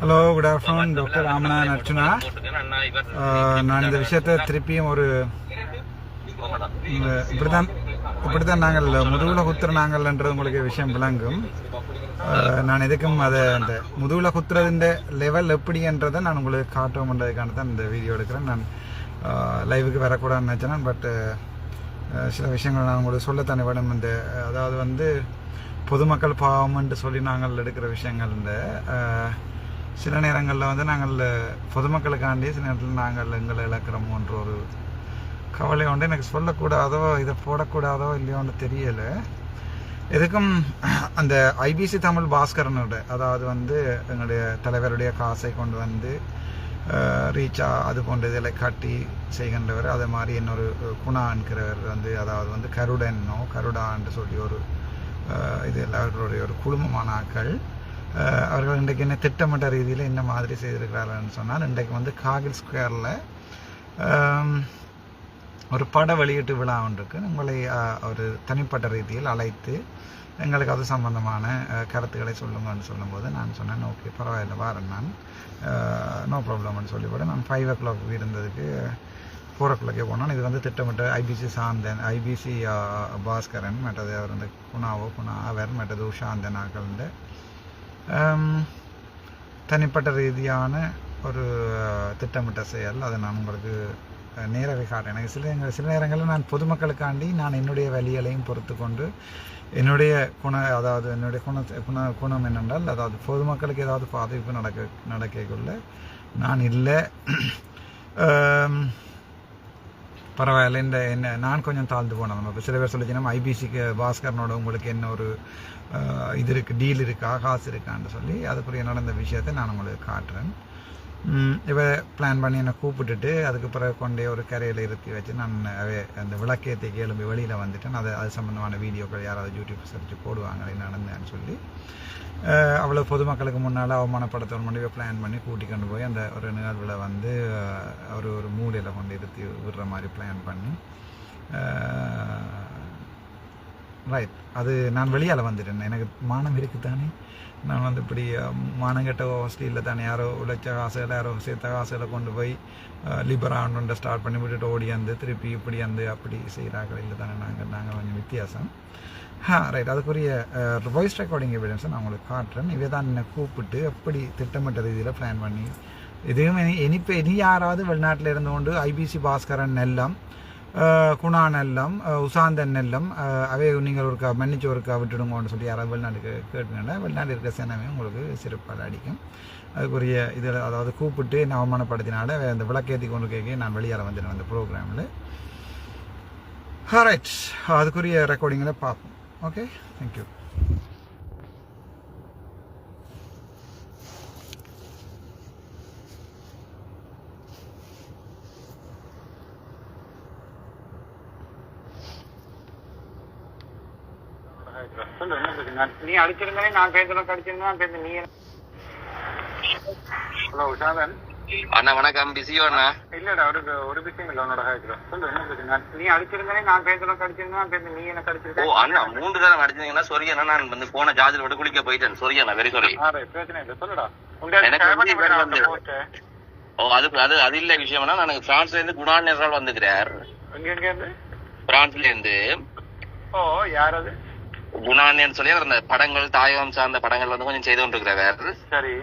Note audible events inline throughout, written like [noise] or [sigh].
Hello good afternoon doctor Ramanathan Archuna நான் இந்த விஷயத்தை திருப்பியும் ஒரு இந்த இப்படித்தான் நாங்கள் முதுகுல குத்துற நாங்கள்ன்றது உங்களுக்கு விஷயம் விளங்கும் நான் எதுக்கும் அதை அந்த முதுகுல குத்துறதுன்ற லெவல் எப்படின்றதை நான் உங்களுக்கு காட்டுவோம்ன்றதுக்கான தான் இந்த வீடியோ எடுக்கிறேன் நான் லைவுக்கு வரக்கூடாதுன்னு நினச்சேன் பட் சில விஷயங்கள் நான் உங்களுக்கு சொல்லத்தானே வேணும் இந்த அதாவது வந்து பொதுமக்கள் பாவம்ன்ட்டு சொல்லி நாங்கள் எடுக்கிற விஷயங்கள் இந்த சில நேரங்களில் வந்து நாங்கள் பொதுமக்களுக்காண்டி சில நேரத்தில் நாங்கள் எங்களை இழக்கிறோமோன்ற ஒரு கவலை உண்டு. எனக்கு சொல்லக்கூடாதோ இதை போடக்கூடாதோ இல்லையோன்னு தெரியலை. எதுக்கும் அந்த ஐபிசி தமிழ் பாஸ்கரனோட அதாவது வந்து எங்களுடைய தலைவருடைய காசை கொண்டு வந்து ரீச்சா அது போன்ற இதில் காட்டி செய்கின்றவர். அதே மாதிரி இன்னொரு குணா என்கிறவர் வந்து அதாவது வந்து கருடனோ கருடான்னு சொல்லி ஒரு இது அவர்களுடைய ஒரு குழுமமானாக்கள் அவர்கள் இன்றைக்கு என்ன திட்டமிட்ட ரீதியில் என்ன மாதிரி செய்திருக்கிறார்கள்னு சொன்னால் இன்றைக்கு வந்து காகில் ஸ்கொயரில் ஒரு பட வெளியீட்டு விழா ஒன்றுக்கு உங்களை ஒரு தனிப்பட்ட ரீதியில் அழைத்து எங்களுக்கு அது சம்பந்தமான கருத்துக்களை சொல்லுங்கன்னு சொல்லும்போது நான் சொன்னேன் ஓகே பரவாயில்ல வாரேன் நான். நோ ப்ராப்ளம்னு சொல்லிவிட நான் ஃபைவ் ஓ கிளாக் இருந்ததுக்கு ஃபோர் ஓ கிளாக்கே போனோம் இது வந்து திட்டமிட்ட ஐபிசி சாந்தன் ஐபிசி பாஸ்கரன் மற்றது அவர் வந்து குணாவோ குணா அவர் மற்றது உஷாந்தன் ஆக்கள்ந்து தனிப்பட்ட ரீதியான ஒரு திட்டமிட்ட செயல். அதை நான் உங்களுக்கு நேரவே காட்டுறேன். எனக்கு சில சில நேரங்களில் நான் பொதுமக்களுக்காண்டி நான் என்னுடைய வழிகளையும் பொறுத்து கொண்டு என்னுடைய குண அதாவது என்னுடைய குண குண குணம் என்னென்றால் அதாவது பொதுமக்களுக்கு ஏதாவது பாதிப்பு நடக்க நடக்கக்குள்ள நான் இல்லை. பரவாயில்ல இந்த என்ன நான் கொஞ்சம் தாழ்ந்து போனேன். நம்ம சில பேர் சொல்லிச்சுன்னா ஐபிசிக்கு பாஸ்கரனோட உங்களுக்கு என்ன ஒரு இது இருக்குது டீல் இருக்கா காசு இருக்கான்னு சொல்லி அதுக்குரிய நடந்த விஷயத்தை நான் உங்களுக்கு காட்டுறேன். இவை இவ பிளான் பண்ணி என்னை கூப்பிட்டுட்டு அதுக்கு பிறகு கொண்டே ஒரு கரையில் இருத்தி வச்சு நான் அந்த விளக்கேற்றி எழும்பி வெளியில் வந்துட்டேன். அது அது சம்மந்தமான வீடியோக்கள் யாராவது யூடியூப் சர்ச்சு போடுவாங்க என்ன நடந்தேன்னு சொல்லி. அவ்வளோ பொதுமக்களுக்கு முன்னால் அவமானப்படுத்தணும் பண்ணி பிளான் பண்ணி கூட்டி கொண்டு போய் அந்த ஒரு நிகழ்வில் வந்து ஒரு ஒரு மூலையில் கொண்டு இருத்தி விடுற மாதிரி பிளான் பண்ணி ரைட் அது நான் வெளியால் வந்துட்டேன். எனக்கு மானம் இருக்குதானே? நான் வந்து இப்படி அஹ், மானங்கெட்ட ஹாஸ்டலில் தானே யாரோ உழைச்ச காசுகளை யாரோ சேர்த்த காசுகளை கொண்டு போய் லிபர் லிபரான்னு ஸ்டார்ட் பண்ணி விட்டுட்டு ஓடி வந்து திருப்பி இப்படி வந்து அப்படி செய்கிறார்கள் இல்லை தானே நாங்கள் நாங்கள் கொஞ்சம் வித்தியாசம். ஆ ரைட் அதுக்குரிய வாய்ஸ் ரெக்கார்டிங் எவிடன்ஸை நான் உங்களுக்கு காட்டுறேன். இவை தான் என்னை கூப்பிட்டு எப்படி திட்டமிட்ட ரீதியில் பிளான் பண்ணி இதுவும் இனி இனிப்பு இனி யாராவது வெளிநாட்டில் இருந்து கொண்டு ஐபிசி பாஸ்கரன் நெல்லம் uh, குணா நெல்லம் uh, உசாந்தன் நெல்லம் uh, அவை நீங்கள் ஒருக்கா மன்னிச்சு ஒருக்கா விட்டுடுங்கன்னு சொல்லி யாராவது வெளிநாட்டுக்கு கேட்டுங்கன்னா வெளிநாட்டில் இருக்கிற சேனமே உங்களுக்கு சிறப்பாக அடிக்கும். அதுக்குரிய இதில் அதாவது கூப்பிட்டு என்ன அவமானப்படுத்தினால அந்த விளக்கேற்றி கொண்டு கேட்க நான் வெளியேற வந்துடுவேன் அந்த ப்ரோக்ராமில் ரைட் அதுக்குரிய ரெக்கார்டிங்கில் பார்ப்போம். ஓகே தேங்க்யூ சொல்லு என்ன பிரச்சனை நான் நீ அடிச்சிருந்தே நான் பேசுறேன் அடிச்சிருந்தேன் நான் பேசுறேன் நீ ஹலோ உஷாதன் அண்ணா வணக்கம். பிஸியோ அண்ணா? இல்லடா ஒரு ஒரு விஷயம் இல்ல உன்னோட சொல்லு என்ன பிரச்சனை நீ அடிச்சிருந்தே நான் பேசுறேன் அடிச்சிருந்தேன் நான் பேசுறேன் நீ என்ன ஓ அடிச்சிருக்க அண்ணா மூன்று தரம் அடிச்சீங்கன்னா சொரி அண்ணா நான் வந்து போன ஜார்ஜில் விட்டு குளிக்க போயிட்டேன். சொரி அண்ணா வெரி சாரி பிரச்சனை இல்லை சொல்லுடா. எனக்கு. ஓ அது அது அது இல்ல விஷயம்னா நான் பிரான்ஸ்ல இருந்து குணான் நேசால் வந்துக்கிறார். எங்க எங்க இருந்து? பிரான்ஸ்ல இருந்து ஓ யார் அது? குணான்னு சொல்லி அந்த படங்கள் தாயகம் சார்ந்த படங்கள் வந்து கொஞ்சம் செய்து கொண்டிருக்கிறார். சரி.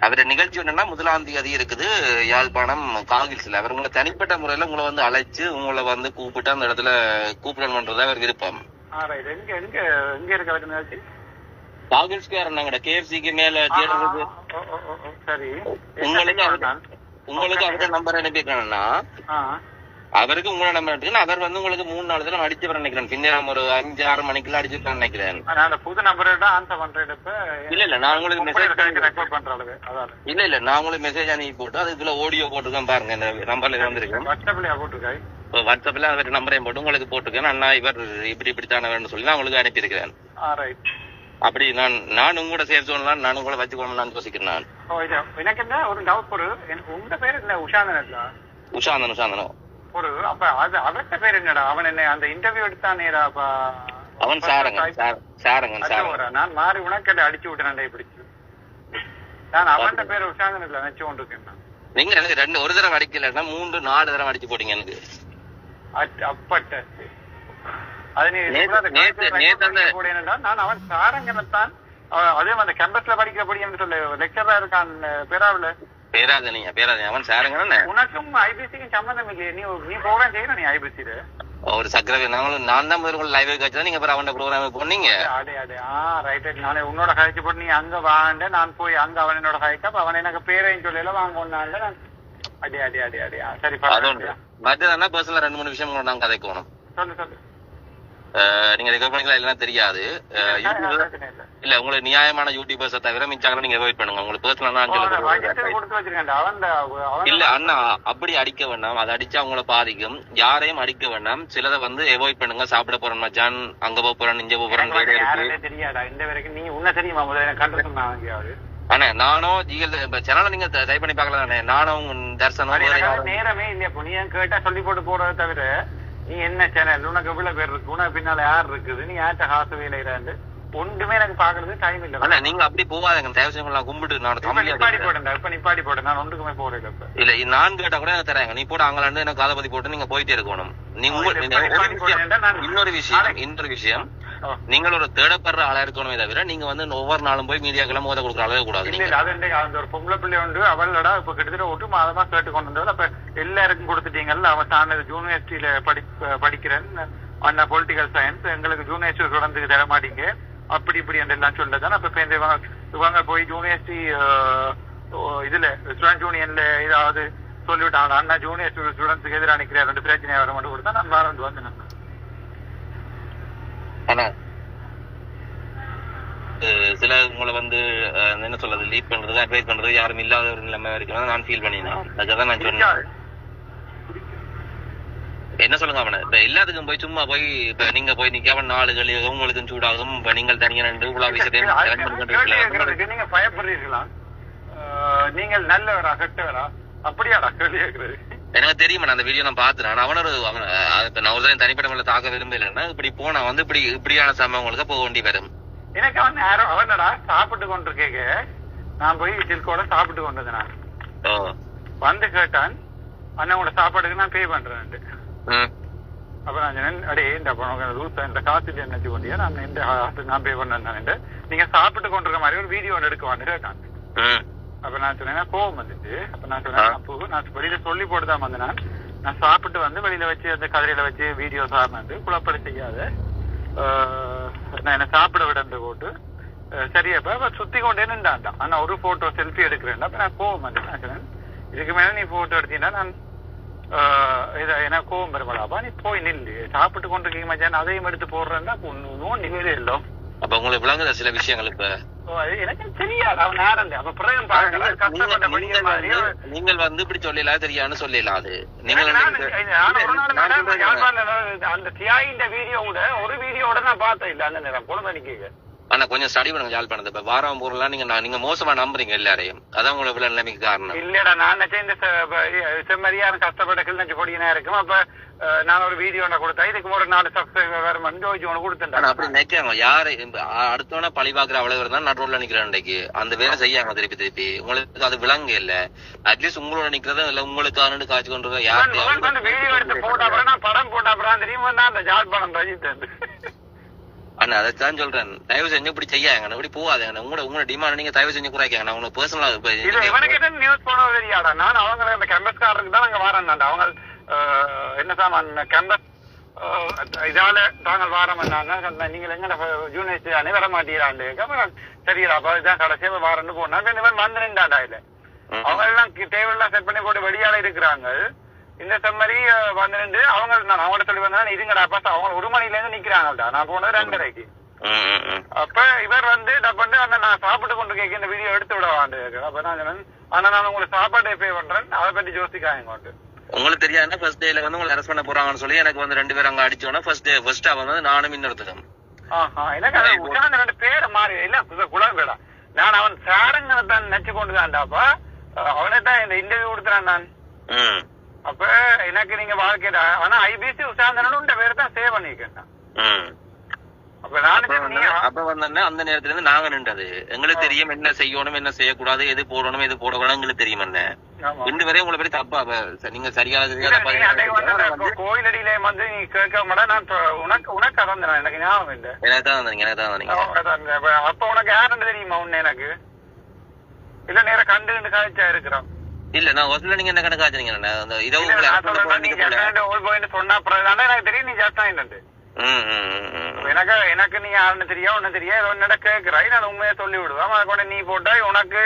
அவருடைய நிகழ்ச்சி என்னன்னா முதலாம் தேதி இருக்குது யாழ்ப்பாணம் காகில்ஸ்ல அவர் உங்களை தனிப்பட்ட முறையில உங்களை வந்து அழைச்சு உங்களை வந்து கூப்பிட்டு அந்த இடத்துல கூப்பிடணும் பண்றது அவர் விருப்பம். எங்க எங்க எங்க இருக்க நிகழ்ச்சி? காகில்ஸ்கார் நாங்க கேஎஃப்சிக்கு மேல சரி. உங்களுக்கு அவரு- உங்களுக்கு அவருடைய நம்பர் அனுப்பியிருக்கேன்னா ஆ. அவருக்கு உங்களோட நம்பர் எடுத்துக்கணும் அவர் வந்து உங்களுக்கு மூணு நாலு தடவை அடிச்சு வர நினைக்கிறேன். பின்னேரம் ஒரு அஞ்சு ஆறு மணிக்குள்ள அடிச்சு நினைக்கிறேன். நான் அந்த புது நம்பர் தான் ஆன்சர் பண்றேன் இப்ப இல்ல இல்ல. நான் உங்களுக்கு மெசேஜ் ரெக்கார்ட் பண்ற அளவு. இல்ல இல்ல. நான் உங்களுக்கு மெசேஜ் அனுப்பி போட்டு அதுக்குள்ள ஆடியோ போட்டுருக்கேன் பாருங்க. இந்த நம்பர்ல வந்திருக்கேன் வாட்ஸ்அப்லயா போட்டிருக்காய்? இப்போ வாட்ஸ்அப்ல அவர் நம்பரையும் போட்டு உங்களுக்கு போட்டுருக்கேன். அண்ணா இவர் இப்படி இப்படி தானே சொல்லி நான் உங்களுக்கு அனுப்பியிருக்கிறேன். அப்படி நான் நான் உங்களோட சேர்த்து சொல்லலாம் நான் உங்களை வச்சுக்கணும்னு யோசிக்கிறேன் நான். எனக்கு என்ன? ஒரு டவுட் எனக்கு உங்க பேர் என்ன? உஷாந்தன் இல்ல உஷாந்தன் உஷாந்தனம் ஒரு அப்ப அது அவர்கிட்ட பேர் என்னடா? அவன் என்ன அந்த இன்டர்வியூ எடுத்தானேடா அப்ப அவன் சாரங்கன் சார் சாரங்கன் சாரங்கன் அச்சோரா, நான் மாறி உனக்கு அடிச்சு விட்டுறேன் பிடிச்சு நான் அவன் பேர் உஷாங்கன் இல்ல நினைச்சு கொண்டிருக்கேன் நான். நீங்க எனக்கு ரெண்டு ஒரு தடவை அடிக்கலன்னா மூன்று நாலு தடவை அடிச்சு போட்டீங்க எனக்கு. அப்பட்ட. அது நீ நான் அவன் அவன் அதே அந்த கேம்பஸ்ல படிக்கிறபடி என்று சொல்ல லெக்சரா இருக்கான் பேராவில. பேராதனியா பேராதனி அவன் சாருங்க உனக்கும் ஐபிசிக்கும் சம்பந்தம் இல்லையே. நீ நீ ப்ரோக்ராம் செய்யணும் நீ ஐபிசில ஒரு சக்கரவை நாங்களும் நான் தான் முதல்ல லைவ் வச்சா நீங்க அப்புறம் அவன் ப்ரோக்ராம் போனீங்க? அடே அடே ஆ ரைட் ரைட் நானே உன்னோட கழிச்சு போட்டு நீ அங்க வாண்ட நான் போய் அங்க அவன் என்னோட கழிக்க அப்ப அவன் எனக்கு பேரையும் சொல்லல வாங்க ஒன்னாண்ட நான் அடே அடே அடே அடே. சரி பரவாயில்ல. மற்றதானா பர்சனலா ரெண்டு மூணு விஷயம் நாங்க கதைக்கணும் சொல்லு சொல்லு. நீங்க ரெக்கார்ட் பண்ணிக்கலாம் இல்லைன்னா தெரியாது. இல்ல. உங்களுக்கு நியாயமான யூடியூபர்ஸை தவிர மிச்சாங்க நீங்க அவாய்ட் பண்ணுங்க. உங்களுக்கு பர்சனலா இல்ல அண்ணா அப்படி அடிக்க வேண்டாம். அதை அடிச்சா அவங்கள பாதிக்கும். யாரையும் அடிக்க வேண்டாம். சிலதை வந்து அவாய்ட் பண்ணுங்க. சாப்பிட போறேன் மச்சான். அங்க போக போறேன் இங்க போக போறேன் தெரியாதா? இந்த வரைக்கும் நீ உன்ன தெரியுமா முதல்ல? அண்ணா நானும் ஜிஎல் சேனலை நீங்க டைப் பண்ணி பார்க்கலாம் அண்ணே நானும் தர்சனம் நேரமே இல்லையா நீ கேட்டா சொல்லி போட்டு போறதை தவிர நீ என்ன சேனல் உனக்கு எவ்வளவு பேர் இருக்கு? உனக்கு பின்னால யார் இருக்குது? நீ யார்கிட்ட காசு வேலையிறாண்டு ஒன்றுமே எனக்கு பாக்குறது டைம் இல்ல. அண்ணா நீங்க அப்படி போகாதீங்க தயவு நான் கும்பிட்டு நான் தம்பியா நிப்பாடி. போட்டேன்டா இப்ப நிப்பாடி போட்டேன் நான் ஒன்றுக்குமே போறேன் இல்ல நான் கேட்டா கூட எனக்கு தராங்க நீ போட அங்கலாண்டு எனக்கு காலபதி போட்டு நீங்க போயிட்டே இருக்கணும். நீங்க இன்னொரு விஷயம். இன்னொரு விஷயம். நீங்கள் ஒரு தேடப்படுற ஆளா இருக்கணுமே தவிர நீங்க வந்து ஒவ்வொரு நாளும் போய் மீடியாக்கெல்லாம் மோத கொடுக்குற அளவு கூடாது. இல்ல அது அந்த ஒரு பொம்பளை பிள்ளை உண்டு அவளடா இப்ப கிட்டத்தட்ட ஒரு மாதமா கேட்டு கொண்டு வந்தவள். அப்ப எல்லாருக்கும் கொடுத்துட்டீங்கல்ல அவன் தான் யூனிவர்சிட்டியில படி படிக்கிறேன் பொலிட்டிக்கல் சயின்ஸ் எங்களுக்கு யூனிவர்சிட்டி தொடர்ந்து தர மாட்டீங்க. அப்படி இப்படி என்று எல்லாம் சொல்லதான் அப்ப இவங்க இவங்க போய் யூனிவர்சிட்டி இதுல ஸ்டூடெண்ட் யூனியன்ல ஏதாவது சொல்லிவிட்டாங்க அண்ணா ஜூனியர் ஸ்டூடெண்ட்ஸுக்கு எதிராக நிக்கிறேன் ரெண்டு பிரச்சனையா வர மட்டும் கொடுத்தா நான் வேற வந்தேன் ஆனா அஹ் சில உங்களை வந்து என்ன சொல்றது லீட் பண்றது அட்வைஸ் பண்றது யாரும் இல்லாத ஒரு நிலைமை வரைக்கும் நான் ஃபீல் பண்ணினேன். அதுதான் நான் சொன்னேன். என்ன சொல்லுங்க அவனை? இப்ப எல்லாத்துக்கும் போய் சும்மா போய் இப்ப நீங்க போய் நிக்காம நாலு கழிவு உங்களுக்கு சூடாகும். இப்ப நீங்கள் தனியா நின்று உலா கேட்கறதுக்கு நீங்க பயப்படுறீர்களா? நீங்கள் நல்லவரா கெட்டவரா? அப்படியாடா கேள்வி கேட்கறது எனக்கு தெரியுமா நான் அந்த வீடியோ நான் பார்த்தேன் நான் அவனோட அவன் இப்ப நான் ஒரு தனிப்பட்ட தாக்க விரும்பலைன்னா இப்படி போனா வந்து இப்படி இப்படியான சம்பவங்களுக்கு போக வேண்டி வரும். எனக்கு அவன் யாரோ அவனடா சாப்பிட்டு கொண்டிருக்கேங்க. நான் போய் சில்கோட சாப்பிட்டு கொண்டது நான். வந்து கேட்டான் அண்ணனோட சாப்பாடுக்கு நான் பே பண்றேன் அப்ப நான் சொன்னேன் அடே இந்த ரூஸ் இந்த காசு நினைச்சு கொண்டியா நான் இந்த காசு நான் பே பண்ணேன் நீங்க சாப்பிட்டு கொண்டிருக்க மாதிரி ஒரு வீடியோ ஒன்று எடுக்குவான்னு கேட்டான் அப்ப நான் சொன்னேன் கோவம் வந்துச்சு அப்ப நான் சொன்னேன் அப்போ நான் வெளியில சொல்லி போட்டுதான் வந்தேன் நான். சாப்பிட்டு வந்து வெளியில வச்சு அந்த கதிரையில வச்சு வீடியோ சார்ந்து குழப்படி செய்யாத நான் என்ன சாப்பிட விடந்து போட்டு ஆஹ், சரி அப்ப சுத்தி கொண்டே நின்றான் ஆனா ஒரு போட்டோ செல்ஃபி எடுக்கிறேன் அப்ப நான் கோவம் வந்து நான் சொன்னேன் இதுக்கு மேல நீ போட்டோ எடுத்தீங்கன்னா நான் எனக்கு கோவம் பெருமாடாப்பா நீ போய் நில்லு சாப்பிட்டு கொண்டிருக்கீங்க மச்சான் அதையும் எடுத்து போடுறேன்னா ஒன்றும் நிகழே இல்லை அப்ப உங்களுக்கு விளங்குத சில விஷயங்கள் இப்ப எனக்கு தெரியாது அவன் நேரம் அப்ப பாருங்க கஷ்டப்பட்ட நீங்கள் வந்து- இப்படி சொல்லலாம் தெரியான்னு சொல்லலாம் அது நீங்கள் அந்த தியாகின்ற வீடியோ கூட ஒரு வீடியோட நான் பார்த்தேன் இல்ல அந்த நேரம் குழந்தை நிக்க ஆனா கொஞ்சம் ஸ்டடி பண்ணுங்க யாழ்ப்பாணத்தை. இப்ப வாரம் பொருள்லாம் நீங்க நான் நீங்க மோசமா நம்புறீங்க எல்லாரையும். அதான் உங்களை இவ்வளவு நிலைமைக்கு காரணம். இல்லடா நான் நினைச்சேன் இந்த செம்மறியார் கஷ்டப்பட்ட கிள்ளஞ்சு பொடியனா இருக்கும். அப்ப நான் ஒரு வீடியோ ஒன்று கொடுத்தேன். இதுக்கு ஒரு நாலு சப்ஸ்கிரைபர் வேற மண்டோஜி ஒன்று கொடுத்தேன் அப்படி நினைக்காங்க யாரு அடுத்தவன பழி பாக்குற அவ்வளவு இருந்தா நடுவுல நிக்கிறேன் இன்னைக்கு. அந்த வேலை செய்யாங்க திருப்பி திருப்பி. உங்களுக்கு அது விளங்க இல்ல. அட்லீஸ்ட் உங்களோட நிக்கிறதும் இல்ல உங்களுக்கு ஆனு காய்ச்சி கொண்டு வந்து வீடியோ எடுத்து போட்ட அப்புறம் நான் படம் போட்ட அப்புறம் தெரியுமா நான் அந்த ஜாழ்ப்பாணம் ரஜித் அண்ணா அதைத்தான் சொல்றேன். தயவு செஞ்சு இப்படி செய்யாங்க இப்படி போகாதீங்க உங்களோட உங்களோட டிமாண்ட் நீங்க தயவு செஞ்சு குறைக்காங்க நான் உங்களுக்கு பர்சனலா இது இவனுக்கு என்ன நியூஸ் போனது தெரியாடா நான் அவங்க அந்த கேம்பஸ்காரருக்கு தான் நாங்க வரேன் அவங்க அஹ், என்ன சாமான் கேம்பஸ் இதால தாங்கள் வாரம் என்னன்னா நீங்கள் எங்க யூனிவர்சிட்டி அணை வர மாட்டீராண்டு. சரிடா அப்ப இதுதான் கடைசியா வாரன்னு போனா இவன் வந்து நின்றாடா இல்ல அவங்க எல்லாம் டேபிள் எல்லாம் செட் பண்ணி போட்டு வெளியால இருக்கிறாங்க. இந்த செம்மறி அஹ், வந்து நின்று அவங்க நான் அவங்கள்ட்ட சொல்லி வந்தா இதுங்கடா அப்ப அவங்க ஒரு மணில இருந்து நிக்கிறாங்கடா நான் போனது ரெண்டரைக்கு அப்ப இவர் வந்து டப்பண்டு அந்த நான் சாப்பிட்டு கொண்டு கேட்க இந்த வீடியோ எடுத்து விடவாண்டு அப்ப நான் ஆனா நான் உங்களுக்கு சாப்பாடு பே பண்றேன். அதை பத்தி யோசிக்காங்க உங்களுக்கு தெரியாதுன்னா ஃபர்ஸ்ட் டேல வந்து உங்களை அரெஸ்ட் பண்ண போறாங்கன்னு சொல்லி எனக்கு வந்து ரெண்டு பேரும் அங்க அடிச்சோன்னா ஃபர்ஸ்ட் டே ஃபர்ஸ்ட் வந்து நானும் இன்னொருத்தரும். ஆஹா, எனக்கு ரெண்டு பேரை மாறி இல்ல குழம்பேடா. நான் அவன் சாரங்கனை தான் நினைச்சு கொண்டு தான்டாப்பா அவனை தான் இந்த இன்டர்வியூ கொடுத்துறான் நான். அப்ப எனக்கு நீங்க வாழ்க்கையில ஆனா ஐபிசி உஷாந்தனு உண்ட பேர் தான் சேவ் பண்ணிருக்கேன் அப்ப நானும் அப்ப வந்தோடனே அந்த நேரத்துல இருந்து நாங்க நின்றது. எங்களுக்கு தெரியும் என்ன செய்யணும் என்ன செய்யக்கூடாது எது போடணும் எது போடக்கூடாது எங்களுக்கு தெரியும் என்ன. ரெண்டு வரையும் உங்களை பத்தி தப்பா நீங்க சரியான கோயிலடியில வந்து நீ கேட்க மாட்டா நான் உனக்கு உனக்கு அதான் எனக்கு ஞாபகம் இல்ல. எனக்கு தான் வந்தீங்க எனக்கு தான் வந்தீங்க அப்ப- உனக்கு யாருன்னு தெரியுமா உன்ன எனக்கு? இல்ல நேர கண்டு கண்டு காய்ச்சா இருக்கிறோம் இல்ல நான் ஒரு நீங்க என்ன கணக்கு ஆச்சுங்க அந்த இதை சொன்னா அப்புறம் எனக்கு தெரியும் நீ ஜப்பான் ம், ம், ம், ம். எனக்கு எனக்கு நீ யாருன்னு தெரியா ஒண்ணு தெரியா ஏதோ என்னடா கேக்குறாய் நான் உண்மையா சொல்லி விடுவேன். அதை கூட நீ போட்டா உனக்கு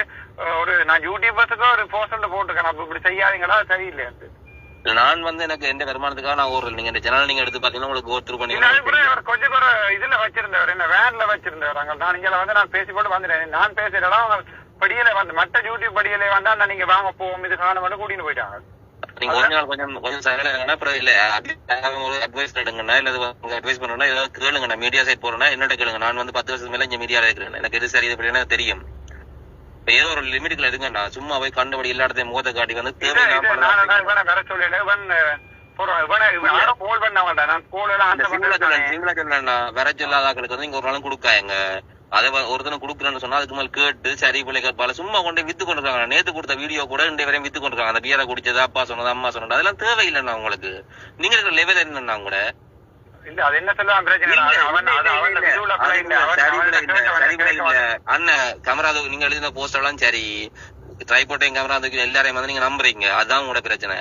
ஒரு நான் யூடியூபர்ஸுக்கு ஒரு போஸ்ட் போட்டுருக்கேன். அப்ப இப்படி செய்யாதீங்களா சரியில்லையாண்டு இல்ல, நான் வந்து எனக்கு எந்த வருமானத்துக்காக நான் ஒரு நீங்க இந்த சேனல் நீங்க எடுத்து பாத்தீங்கன்னா உங்களுக்கு கோத்ரூ பண்ணி கொஞ்சம் கூட இதுல வச்சிருந்தவர் என்ன வேன்ல வச்சிருந்தவர் அங்க நான் இங்க வந்து நான் பேசி போட்டு வந்துட்டேன். நான் பேசுறேன் அவங்க படியில வந்து மற்ற யூடியூப் படியில வந்து நீங்க வாங்க போவோம் இது காண மட்டும் கூட்டின்னு போயிட்டாங்க. நீங்க கொஞ்ச நாள் கொஞ்சம் கொஞ்சம் சைலண்ட் அப்புறம் இல்ல ஒரு அட்வைஸ் எடுங்கண்ணா இல்ல அட்வைஸ் பண்ணணும்னா ஏதாவது கேளுங்க மீடியா சைட் போறேன்னா என்னோட கேளுங்க. நான் வந்து பத்து வருஷத்துக்கு மேல இங்க மீடியால இருக்கிறேன். எனக்கு எது சரி இது எப்படி எனக்கு தெரியும். இப்ப ஏதோ ஒரு லிமிட்டுக்குள்ள எடுங்கண்ணா. சும்மா போய் கண்டுபடி எல்லா இடத்தையும் முகத்தை காட்டி வந்து சொல்லா வர சொல்லாதாக்களுக்கு வந்து இங்க ஒரு நாளும் கொடுக்காங்க அதை ஒருத்தனை கொடுக்குறேன்னு சொன்னா அதுக்கு மேல கேட்டு சரி பிள்ளை கேட்பால சும்மா கொண்டு வித்து கொண்டிருக்காங்க. நேத்து கொடுத்த வீடியோ கூட இன்றைய வரையும் வித்து கொண்டிருக்காங்க. அந்த பியரை குடிச்சது அப்பா சொன்னது அம்மா சொன்னது அதெல்லாம் தேவையில்லைண்ணா உங்களுக்கு. நீங்க இருக்கிற லெவல் என்னன்னா கூட இல்ல அது என்ன சொல்ல பிரச்சனை இல்ல, இல்ல. அவன் அவன் அண்ணன் கேமரா நீங்க எழுதின போஸ்டர் எல்லாம் சரி. ட்ரைபோட்டையும் கேமரா தூக்கி எல்லாரையும் வந்து நீங்க நம்புறீங்க. அதான் உங்களோட பிரச்சனை.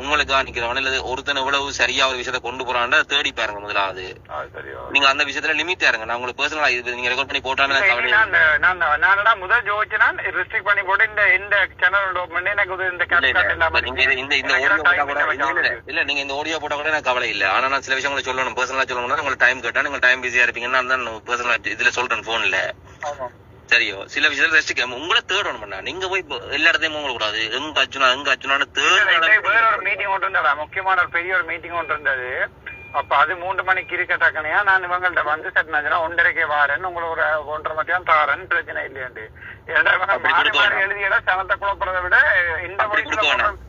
உங்களுக்கு நிக்கிறவன இல்ல ஒருத்தன் எவ்வளவு சரியா ஒரு விஷயத்த கொண்டு போறான்னு தேடி பாருங்க முதலாவது. நீங்க அந்த விஷயத்துல லிமிட் இருங்க. நான் உங்களுக்கு பர்சனலா இது நீங்க ரெக்கார்ட் பண்ணி நானடா முதல் ஜோதிச்சு நான் ரெஸ்ட்ரிக்ட் பண்ணி போட்டு இந்த இந்த சேனல் ஓபன் எனக்கு இந்த இந்த இந்த கூட இல்லை நீங்க இந்த ஆடியோ போட்டா கூட எனக்கு கவலை இல்ல. ஆனா நான் சில விஷயங்களை சொல்லணும். பர்சனலா சொல்லணும்னா உங்களுக்கு டைம் கேட்டா நீங்க டைம் பிஸியா இருப்பீங்கன்னா நான் பர்சனலா இதுல சொல்றேன் போன்ல ஆமா. சரியோ சில விஷயத்துல ரெஸ்ட் உங்களை தேடணும் பண்ணா. நீங்க போய் எல்லா இடத்தையும் போக கூடாது. எங்க அச்சுனா எங்க இல்ல, இல்ல, வேற ஒரு மீட்டிங் ஒன்று இருந்ததா. முக்கியமான ஒரு பெரிய ஒரு மீட்டிங் ஒன்று இருந்தது. அப்ப அது மூன்று மணிக்கு இருக்க தக்கனையா நான் இவங்கள்ட்ட வந்து நான் ஒன்றரைக்கே வாரேன். உங்களுக்கு ஒரு ஒன்றரை மணிக்கு தாரேன் பிரச்சனை இல்லையாண்டு. எழுதியடா சனத்தை குழப்பறதை விட இந்த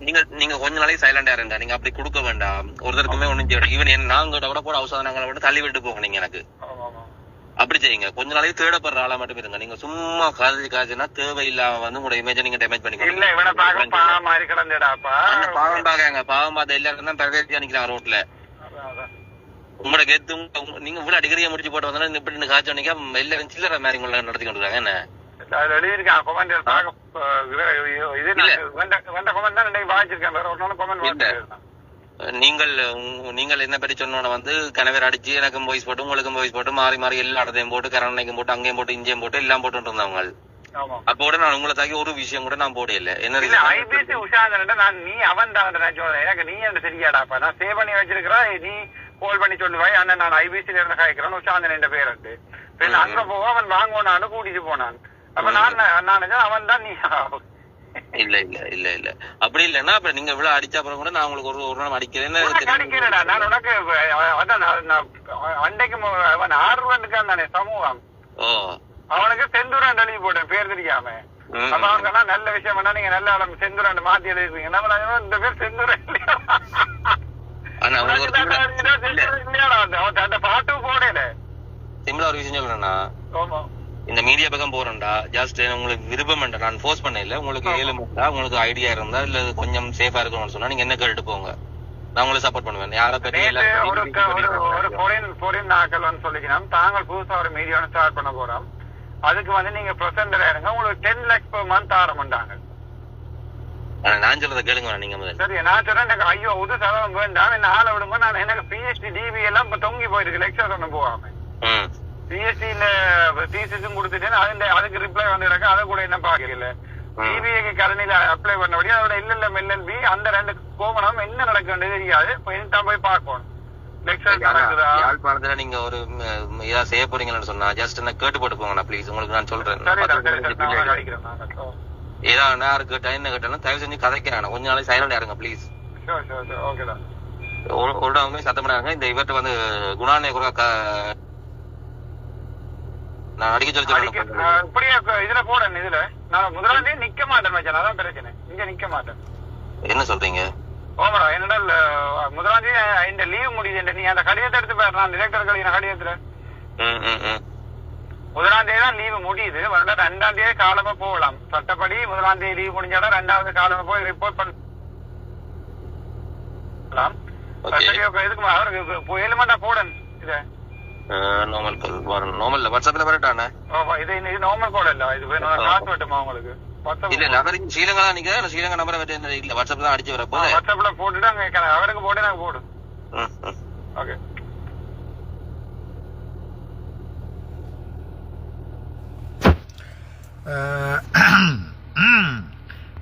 நீங்க நீங்க கொஞ்ச நாளைக்கு சைலண்டா இருந்தா நீங்க அப்படி கொடுக்க வேண்டாம். ஒருத்தருக்குமே ஒண்ணும் ஈவன் என்ன நாங்க கூட போட அவசரம் நாங்களை விட்டு தள்ளி விட்டு போங்க நீங்க எனக்கு. அப்படி செய்யுங்க. கொஞ்ச நாளைக்கு தேடப்படுற ஆளா மட்டும் இருங்க. நீங்க சும்மா காது காதுன்னா தேவையில்லாம வந்து உங்களோட இமேஜ் நீங்க டேமேஜ் பண்ணி இல்ல இவனை பார்க்க பாவம் பாக்காங்க பாவம் பார்த்த எல்லாரும் தான் பரவேற்றியா நிக்கிறாங்க ரோட்ல. உங்களோட கெத்து நீங்க இவ்வளவு டிகிரியை முடிச்சு போட்டு வந்தா இப்படி காய்ச்சல் நிக்க எல்லாரும் சில்லற மாதிரி உங்களை நடத்தி கொண்டு இருக்காங்க என்ன? இது-. வேண்ட comment தான் இன்னைக்கு வாசிச்சிருக்கேன் வேற ஒரு நாள். வாசிச்சிருக்கேன் நீங்கள் நீங்கள் என்ன பற்றி சொன்னோட வந்து கணவர் அடிச்சு எனக்கும் வாய்ஸ் போட்டு உங்களுக்கும் வாய்ஸ் போட்டு மாறி மாறி எல்லா இடத்தையும் போட்டு கரணைக்கும் போட்டு அங்கேயும் போட்டு இங்கேயும் போட்டு எல்லாம் போட்டு இருந்தவங்க ஆமா. அப்போ கூட நான் உங்களை தாக்கி ஒரு விஷயம் கூட நான் போடல. என்ன? ஐபிசி உஷாந்தன் நான் நீ அவன் தான் எனக்கு நீ என்ன தெரியாடாப்பா நான் சேவ் பண்ணி வச்சிருக்கிறேன். நீ கால் பண்ணி சொல்லுவாய். அண்ணன் நான் ஐபிசில இருந்து காய்க்கிறேன் உஷாந்தன் என்ற பேர் இருக்கு. அங்க போக அவன் வாங்குவானு கூட்டிட்டு போனான். அப்ப நான் நான் அவன் தான் நீ. இல்ல இல்ல இல்ல இல்ல. அப்படி இல்லன்னா அப்ப நீங்க இவ்வளவு அடிச்ச அப்புறம் கூட நான் உங்களுக்கு ஒரு ஒரு நாள் அடிக்கிறேன்னு உனக்கு அடிக்கிறேடா நான் உனக்கு அன்றைக்கு அவன் ஆர்வனுக்கான் தானே சமூகம். ஓ. அவனுக்கு செந்தூரன் எழுதி போட்டேன் பேர் தெரியாம. அப்ப அவங்க நல்ல விஷயம் பண்ணா நீங்க நல்ல ஆளும் செந்தூரன் மாத்தி எழுதிருக்கீங்க நம்ம இந்த பேர் செந்தூரன் இல்லையாடா அந்த- அவன் அந்த பாட்டு போடல. சிம்பிளா ஒரு விஷயம் ஆமா. இந்த மீடியா பக்கம் போறேன்டா. ஜஸ்ட் உங்களுக்கு விருப்பம் வேண்டாம். நான் ஃபோர்ஸ் பண்ண இல்ல. உங்களுக்கு ஏழு இருந்தா உங்களுக்கு ஐடியா இருந்தா இல்ல கொஞ்சம் சேஃபா இருக்கணும்னு சொன்னா நீங்க என்ன கேட்டு போங்க. நான் உங்களை சப்போர்ட் பண்ணுவேன். யாரை பத்தி ஒரு சொல்லிக்கிறோம் தாங்கள் புதுசா ஒரு மீடியா ஸ்டார்ட் பண்ண போறோம். அதுக்கு வந்து நீங்க பிரசண்டர் இருங்க. உங்களுக்கு டென் லேக்ஸ் per மந்த் ஆரம்பிட்டாங்க நான் சொல்றத கேளுங்க நீங்க முதல்ல. சரி நான் சொல்றேன். ஐயோ உது சதவீதம் வேண்டாம். என்ன ஆளை விடும்போது நான் எனக்கு பிஹெச்டி டிவி எல்லாம் தொங்கி போயிருக்கு. லெக்சர் ஒண்ணு போகாம. ம் பிஎஸ்சியில தீசிஸும் கொடுத்துட்டேன். அதுல அதுக்கு ரிப்ளை வந்து இருக்கு அதை கூட என்ன பாக்கல டிபிஏக்கு கரணில அப்ளை பண்ணபடி அதோட இல்ல எல்எல்பி அந்த ரெண்டு கோவணம் என்ன நடக்க வேண்டியது தெரியாது. இன்தான் போய் பார்க்கணும். யாழ்ப்பாணத்துல நீங்க ஒரு ஏதாவது செய்ய போறீங்கன்னு சொன்னா ஜஸ்ட் என்ன கேட்டு போட்டு போங்கண்ணா ப்ளீஸ் உங்களுக்கு நான் சொல்றேன். ஏதாவது நேரம் கேட்டா என்ன கேட்டாலும் தயவு செஞ்சு கதைக்கிறாங்க கொஞ்ச நாளைக்கு சைலண்டா இருங்க ப்ளீஸ் ஓகேடா ஒரு சத்தம் இந்த இவர்ட்ட வந்து குணானே கூட க- நான் அடிக்க சொல்லி சொல்றேன் இப்படியே இதுல போடணும் இதுல. நான் முதலாளி நிக்க மாட்டேன் மச்சான். அதான் பிரச்சனை. இங்க நிக்க மாட்டேன். என்ன சொல்றீங்க? ஓமடா என்னடா முதலாளி இந்த லீவ் முடியுது நீ அந்த கடிதத்தை எடுத்து பாரு. நான் டிரெக்டர் கழிக்கிற கடிதத்துல. முதலாம் தேதி தான் லீவு முடியுது. வந்து ரெண்டாம் தேதி காலமா போகலாம். சட்டப்படி முதலாம் தேதி லீவு முடிஞ்சாலும் ரெண்டாவது காலமா போய் ரிப்போர்ட் பண்ணலாம் இதுக்கு அவருக்கு புயல் மட்டும் போடன் இது. நார்மல் கால் வரணும் நார்மல்ல வாட்ஸ்அப்ல வரட்டானே ஓ, இது இது நார்மல் கோட் இல்ல இது வேணும் ஆ. காசு வெட்டுமா உங்களுக்கு இல்ல இல்ல அவர் இங்க ஸ்ரீலங்கா தான் நிக்கிறேன் ஸ்ரீலங்கா நம்பரை வச்சு இல்ல வாட்ஸ்அப்ல தான் அடிச்சு வர போது வாட்ஸ்அப்ல போட்டுட்டு அங்க அவருக்கு போட்டு நாங்க போடு. ஓகே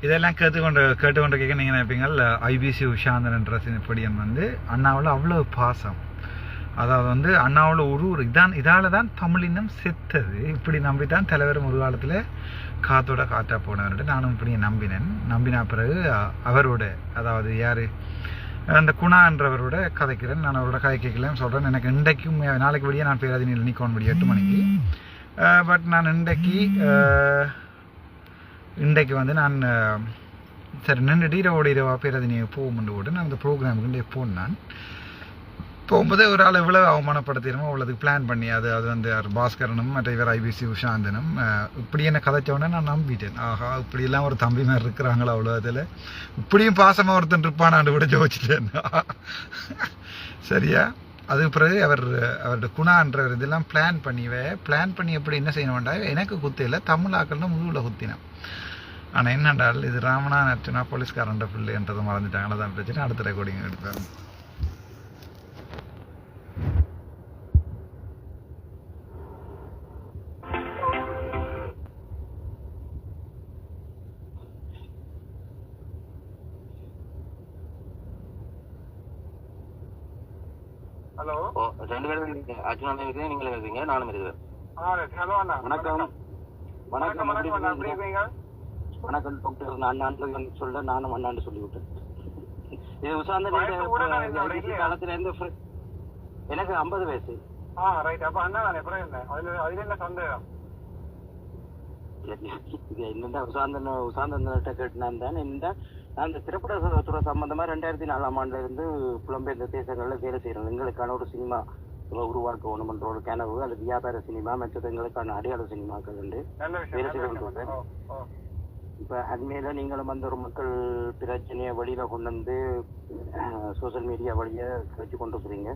இதெல்லாம் கேட்டுக்கொண்டு கேட்டுக்கொண்டு கேட்க நீங்கள் நினைப்பீங்கள் ஐபிசி உஷாந்தரன்ற படியன் வந்து அண்ணாவில் அவ்வளோ பாசம் அதாவது வந்து அண்ணாவோட ஒரு ஒரு இதான் இதால தான் தமிழினம் செத்தது. இப்படி நம்பி தான் தலைவர் ஒரு காலத்தில் காத்தோட காற்றா போனவர்கிட்ட நானும் இப்படி நம்பினேன். நம்பினா பிறகு அவரோட அதாவது யார் அந்த குணான்றவரோட கதைக்கிறேன். நான் அவரோட கதை கேட்கலாம் சொல்கிறேன் எனக்கு இன்றைக்கும் நாளைக்கு வெளியே நான் பேராதினியில் நிற்கோன் முடியும் எட்டு மணிக்கு. பட் நான் இன்றைக்கு இன்றைக்கு வந்து நான் சரி நின்று இரவோட இரவா பேராதினியை போகும்னு போட்டு நான் அந்த ப்ரோக்ராமுக்கு போனேன். போகும்போதே ஒரு ஆள் எவ்வளோ அவமானப்படுத்திடுமோ அவ்வளோதுக்கு பிளான் பண்ணி அது வந்து யார்? பாஸ்கரனும் மற்ற இவர் ஐபிசி உஷாந்தனும் இப்படி என்ன கதைச்சோடனே நான் நம்பிட்டேன். ஆஹா இப்படியெல்லாம் ஒரு தம்பி மாதிரி இருக்கிறாங்களா அவ்வளோ அதில்? இப்படியும் பாசமாக ஒருத்தன் இருப்பானாண்டு கூட ஜோதிச்சிட்டேன் [laughs] சரியா? அதுக்கு பிறகு அவர் அவரோட குணான்றவர் இதெல்லாம் பிளான் பண்ணிவே பிளான் பண்ணி எப்படி என்ன செய்யணும்டா? எனக்கு குத்தையில் தமிழாக்கள்னு முழுவில் குத்தினேன். ஆனால் என்னண்டால் இது ராமனா நச்சுனா போலீஸ்காரன்ற பிள்ளைன்றதை மறந்துட்டாங்களா தான் பிரச்சனை. அடுத்த ரெக்கார்டிங் எடுப்பேன். அர்ஜுனா நீங்களும் இருக்கீங்க நானும் இருக்கிறேன் ஹலோ அண்ணா. வணக்கம். வணக்கம். வணக்கம் வணக்கம் அண்ணா. எப்படி இருக்கீங்க? வணக்கம் டாக்டர். நான் சொல்ல நானும் அண்ணாண்டு சொல்லிவிட்டேன். இது உசாந்த? காலத்துல இருந்து எனக்கு ஐம்பது வயசு. ஆ ரைட் அப்ப அண்ணா நான் எப்படி இருந்தேன் அதுல அதுல என்ன சந்தேகம்? என்னடா உசாந்தன் உசாந்தன்கிட்ட கேட்டுனான் தான். என்ன நான் இந்த திரைப்பட துறை சம்பந்தமா ரெண்டாயிரத்தி நாலாம் ஆண்டுல இருந்து புலம்பெயர்ந்த தேசங்கள்ல வேலை செய்யறேன் எங்களுக்கான ஒரு சினிமா உருவாக்க என்ற ஒரு கனவு அல்லது வியாபார சினிமா மற்றது எங்களுக்கான அடையாள சினிமாக்கள் உண்டு. வேலை செய்து கொண்டு. இப்ப அண்மையில நீங்களும் வந்து ஒரு மக்கள் பிரச்சனையை வெளியில கொண்டு வந்து சோசியல் மீடியா வழியா வச்சு கொண்டு இருக்கிறீங்க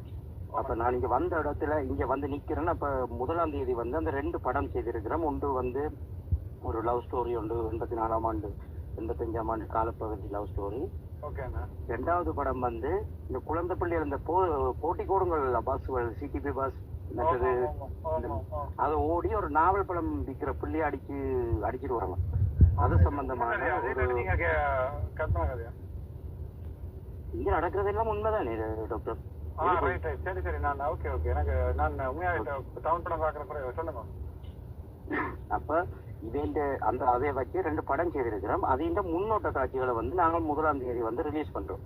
அப்ப நான் இங்க வந்த இடத்துல இங்க வந்து நிக்கிறேன் அப்ப முதலாம் தேதி வந்து அந்த ரெண்டு படம் செய்திருக்கிறோம். ஒன்று வந்து ஒரு லவ் ஸ்டோரி ஒன்று எண்பத்தி நாலாம் ஆண்டு எண்பத்தஞ்சாம் ஆண்டு காலப்பகுதி லவ் ஸ்டோரி ரெண்டாவது படம் வந்து இந்த குழந்தை பிள்ளைகள் இந்த போ போட்டி கூடுங்கள் பஸ்கள் சிடிபி பஸ் மற்றது. அதை ஓடி ஒரு நாவல் படம் விற்கிற பிள்ளை அடிச்சு அடிச்சிட்டு வராங்க. அது சம்பந்தமான இங்க நடக்கிறதெல்லாம் உண்மைதானே டாக்டர் சரி சரி. நான் ஓகே ஓகே எனக்கு நான் உண்மையாக டவுன் படம் பார்க்குற பிறகு சொல்லுங்க. அப்ப இதே அந்த அதை வச்சு ரெண்டு படம் செய்திருக்கிறோம். அதிண்ட முன்னோட்ட காட்சிகளை வந்து நாங்கள் முதலாம் தேதி வந்து ரிலீஸ் பண்றோம்.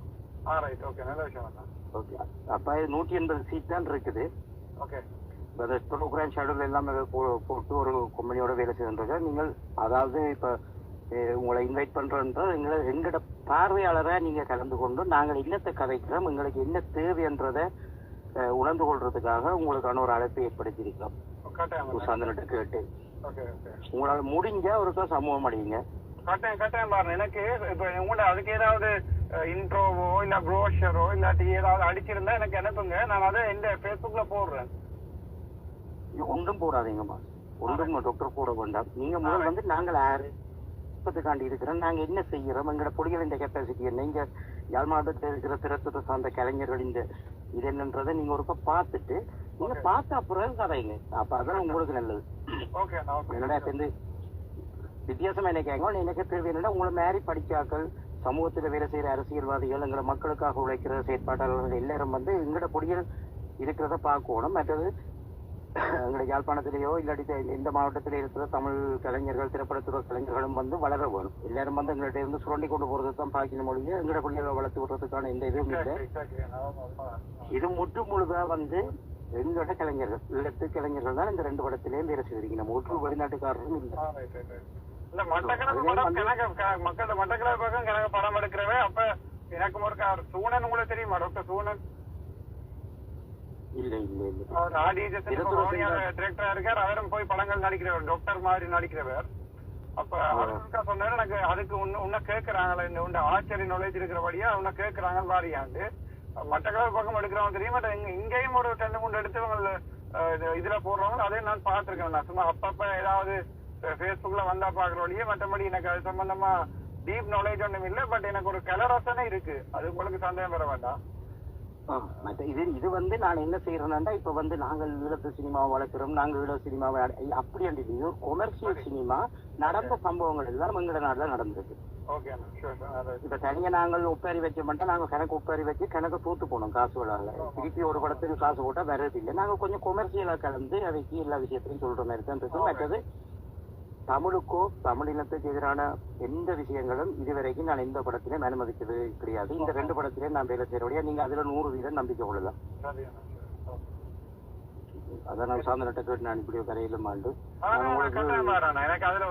ஆ ரைட் ஓகே நல்ல விஷயம் ஓகே அப்ப நூற்றி எண்பது சீட் தான் இருக்குது. ஓகே ப்ரோக்ராம் ஷெடியூல் எல்லாமே போட்டு ஒரு கம்பெனியோட வேலை செய்கின்றது நீங்கள் அதாவது இப்ப உங்களை இன்வைட் பண்றோன்ற எங்களை எங்களோட பார்வையாளரை நீங்க கலந்து கொண்டு நாங்கள் என்னத்தை கதைக்கிறோம் எங்களுக்கு என்ன தேவைன்றதை உணர்ந்து கொள்றதுக்காக உங்களுக்கான ஒரு அழைப்பை ஏற்படுத்தியிருக்கிறோம். கட்டாயம் உசாந்தன்கிட்ட கேட்டு. உங்களால் முடிஞ்ச ஒருக்கா சமூகம் அடையுங்க. கட்டாயம் கட்டாயம் பாருங்க. எனக்கு இப்ப உங்களை அதுக்கு ஏதாவது இன்ட்ரோவோ இல்ல ப்ரோஷரோ இல்லாட்டி ஏதாவது அடிச்சிருந்தா எனக்கு அனுப்புங்க. நான் அதை எந்த ஃபேஸ்புக்ல போடுறேன். ஒன்றும் போடாதீங்கம்மா ஒன்றும் டாக்டர் போட வேண்டாம். நீங்க முதல் வந்து நாங்கள் யாரு? இப்பத்துக்காண்டி இருக்கிறோம். நாங்க என்ன செய்யறோம்? எங்களோட இந்த கெப்பாசிட்டி என்ன இங்க யாழ் மாவட்டத்தில் இருக்கிற திறத்துறை சார்ந்த கலைஞர்கள் இந்த இது என்னன்றதை நீங்க ஒருக்கா பார்த்துட்டு நீங்க பார்த்த அப்புறம் கதைங்க. அப்ப அதான் உங்களுக்கு நல்லது. என்னடா இந்த வித்தியாசம் என்ன கேட்கும் எனக்கு தேவை என்னன்னா உங்களை மாதிரி படிச்சாக்கள் சமூகத்துல வேலை செய்யற அரசியல்வாதிகள் எங்களை மக்களுக்காக உழைக்கிற செயற்பாட்டாளர்கள் எல்லாரும் வந்து எங்களோட பொடிகள் இருக்கிறத பார்க்கணும். மற்றது எங்களை யாழ்ப்பாணத்திலேயோ இல்லாட்டி இந்த மாவட்டத்திலே இருக்கிற தமிழ் கலைஞர்கள் திரைப்படத்துறை கலைஞர்களும் வந்து வளர வேணும். எல்லாரும் வந்து எங்கள்கிட்ட இருந்து சுரண்டி கொண்டு போறது தான் பார்க்கணும் மொழியை எங்களோட பிள்ளைகளை வளர்த்து விடுறதுக்கான எந்த இதுவும் இல்லை. இது முற்று முழுதா வந்து எங்களோட கலைஞர்கள் இல்லத்து கலைஞர்கள் தான் இந்த ரெண்டு படத்திலேயும் வேலை செய்திருக்கீங்க. நம்ம ஒற்று வெளிநாட்டுக்காரரும் இல்லை. மட்டக்களப்பு படம் கணக்கு மக்கள் மட்டக்களப்பு பக்கம் கணக்கு படம் எடுக்கிறவே அப்ப எனக்கு ஒரு சூனன் உங்களுக்கு தெரியுமா? டாக்டர் சூனன். இல்ல இல்ல இல்ல. அவர் ஆடிஜஸ் டிரெக்டரா இருக்கார். அவரும் போய் படங்கள் நடிக்கிறவர் டாக்டர் மாதிரி நடிக்கிறவர். அப்ப அவருக்கா சொன்னாரு எனக்கு அதுக்கு உன்ன உன்ன கேக்குறாங்களே இந்த உண்ட ஆச்சரிய நாலேஜ் இருக்கிறபடியா உன்ன கேக்குறாங்க வாரியாண்டு. மட்டக்களவு பக்கம் எடுக்கிறவங்க தெரியும்? பட் இங்க இங்கேயும் ஒரு ரெண்டு மூணு எடுத்து இது- இதுல போடுறவங்க அதையும் நான் பார்த்திருக்கேன் நான். சும்மா அப்பப்ப ஏதாவது ஃபேஸ்புக்ல வந்தா பாக்குற வழியே மற்றபடி எனக்கு அது சம்பந்தமா டீப் நாலேஜ் ஒண்ணும் இல்ல. பட் எனக்கு ஒரு கலரசனே இருக்கு. அது உங்களுக்கு சந்தேகம் வர வேண்டாம். மத்த இது இது வந்து நான் என்ன செய்யறேன்னா இப்ப வந்து நாங்கள் ஈழத்து சினிமாவை வளர்க்கிறோம் நாங்கள் ஈழ சினிமாவை அப்படி இது ஒரு கொமர்ஷியல் சினிமா நடந்த சம்பவங்கள் எல்லாம் எங்கட நாட்டுல நடந்திருக்கு. இப்ப தனியா நாங்கள் ஒப்பாரி வைக்க மாட்டோம் நாங்க கணக்கு ஒப்பாரி வச்சு கணக்கு தூத்து போனோம் காசுகளால திருப்பி ஒரு படத்துக்கு காசு போட்டா வர்றது இல்லை. நாங்க கொஞ்சம் கொமர்ஷியலா கலந்து அவைக்கு எல்லா விஷயத்தையும் சொல்ற மாதிரி தான் இருக்கு மற்றது தமிழுக்கோ தமிழினத்துக்கு எதிரான எந்த விஷயங்களும் இதுவரைக்கும் நான் எந்த படத்திலையும் அனுமதிச்சது கிடையாது. இந்த ரெண்டு படத்திலையும் நான் வேலை செய்யறபடியா நீங்க அதுல நூறு வீதம் நம்பிக்கை கொள்ளலாம். அதான் நான் சாந்தனத்தை கேட்டு நான் இப்படி கரையிலும் ஆண்டு. எனக்கு அதுல